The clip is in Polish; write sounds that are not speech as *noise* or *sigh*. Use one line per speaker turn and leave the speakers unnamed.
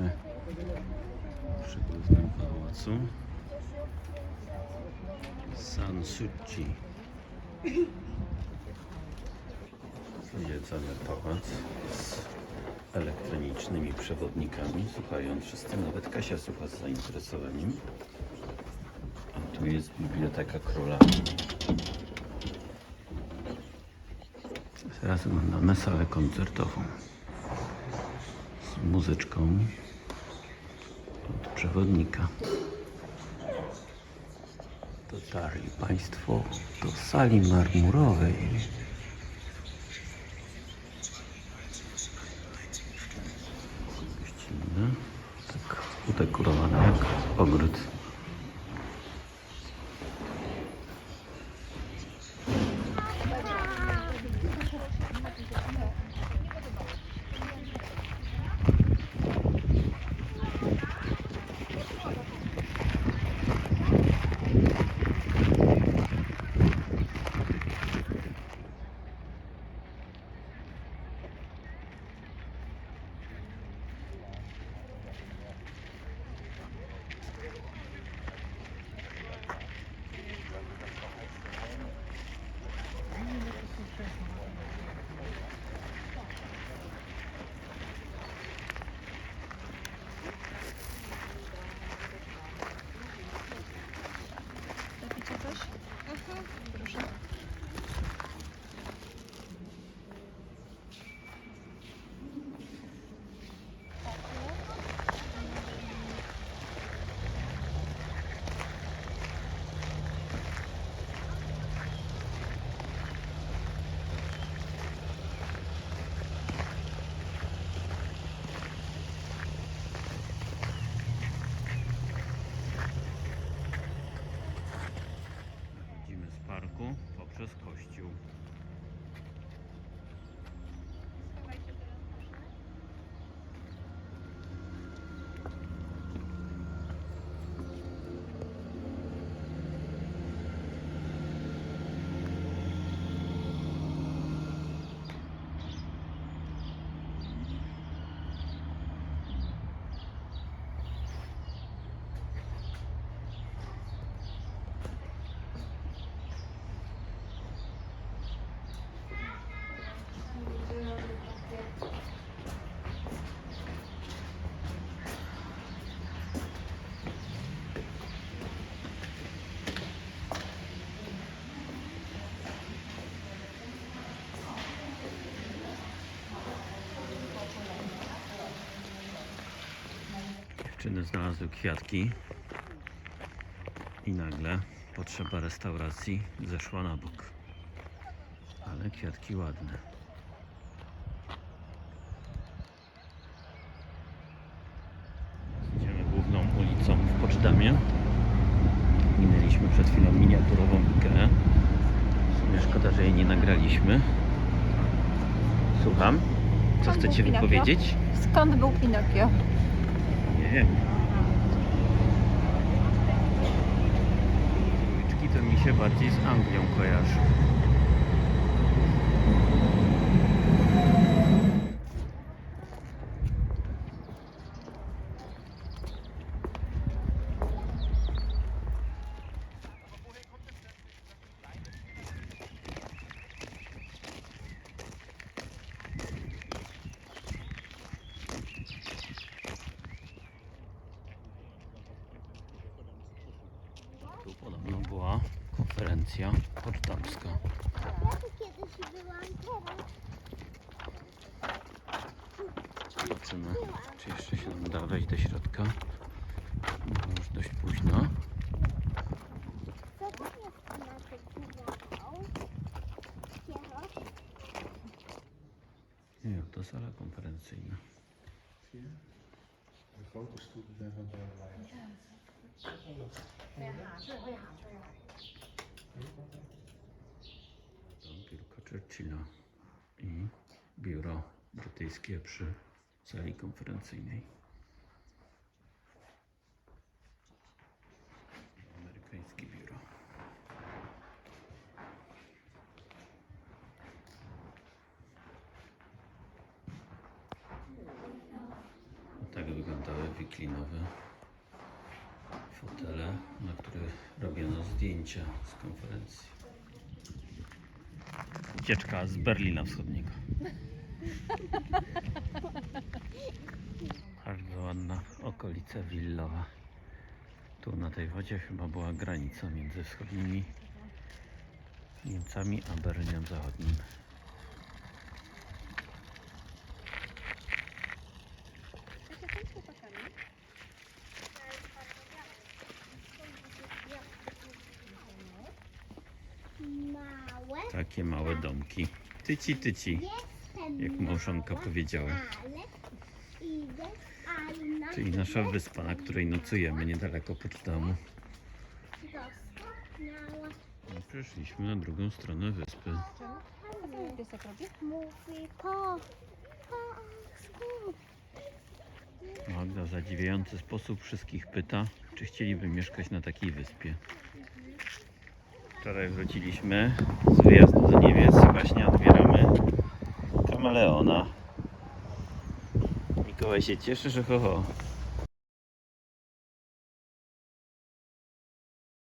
Jesteśmy przy głównym pałacu Sansuchi. Zwiedzamy pałac z elektronicznymi przewodnikami. Słuchają wszyscy, nawet Kasia słucha z zainteresowaniem. A tu jest Biblioteka Króla. Teraz oglądamy salę koncertową z muzyczką przewodnika. Dotarli Państwo do sali marmurowej. костюм. Dziewczyny znalazły kwiatki i nagle potrzeba restauracji zeszła na bok. Ale kwiatki ładne. Idziemy główną ulicą w Poczdamie. Minęliśmy przed chwilą miniaturową sumie szkoda, że jej nie nagraliśmy. Słucham. Co
Skąd
chcecie wypowiedzieć?
Skąd był Pinokio?
Nie. Króliczki to mi się bardziej z Anglią kojarzy. Tu podobno była konferencja pocztamska.
Ja tu kiedyś byłam teraz.
Zobaczymy, czy jeszcze się nam uda wejść do środka. Bo już dość późno.
Co tam jest na tym wiadą? Kieroś?
Nie, to sala konferencyjna.
De grote stoelen zijn
To biurko Churchilla i biuro brytyjskie przy sali konferencyjnej. Amerykańskie biuro. Tak wyglądały nowe fotele, na których robiono zdjęcia z konferencji. Ucieczka z Berlina Wschodniego. *laughs* Bardzo ładna okolica willowa. Tu na tej wodzie chyba była granica między wschodnimi Niemcami a Berlinem Zachodnim.
Małe.
Takie małe domki. Tyci, tyci. Jak małżonka powiedziała. Czyli nasza wyspa, na której nocujemy niedaleko Potsdamu.
Dostała
I Przyszliśmy na drugą stronę wyspy.
Mówi.
Magda w zadziwiający sposób wszystkich pyta, czy chcieliby mieszkać na takiej wyspie. Wczoraj wróciliśmy z wyjazdu do Niemiec i właśnie odbieramy kameleona. Mikołaj się cieszy, że ho, ho.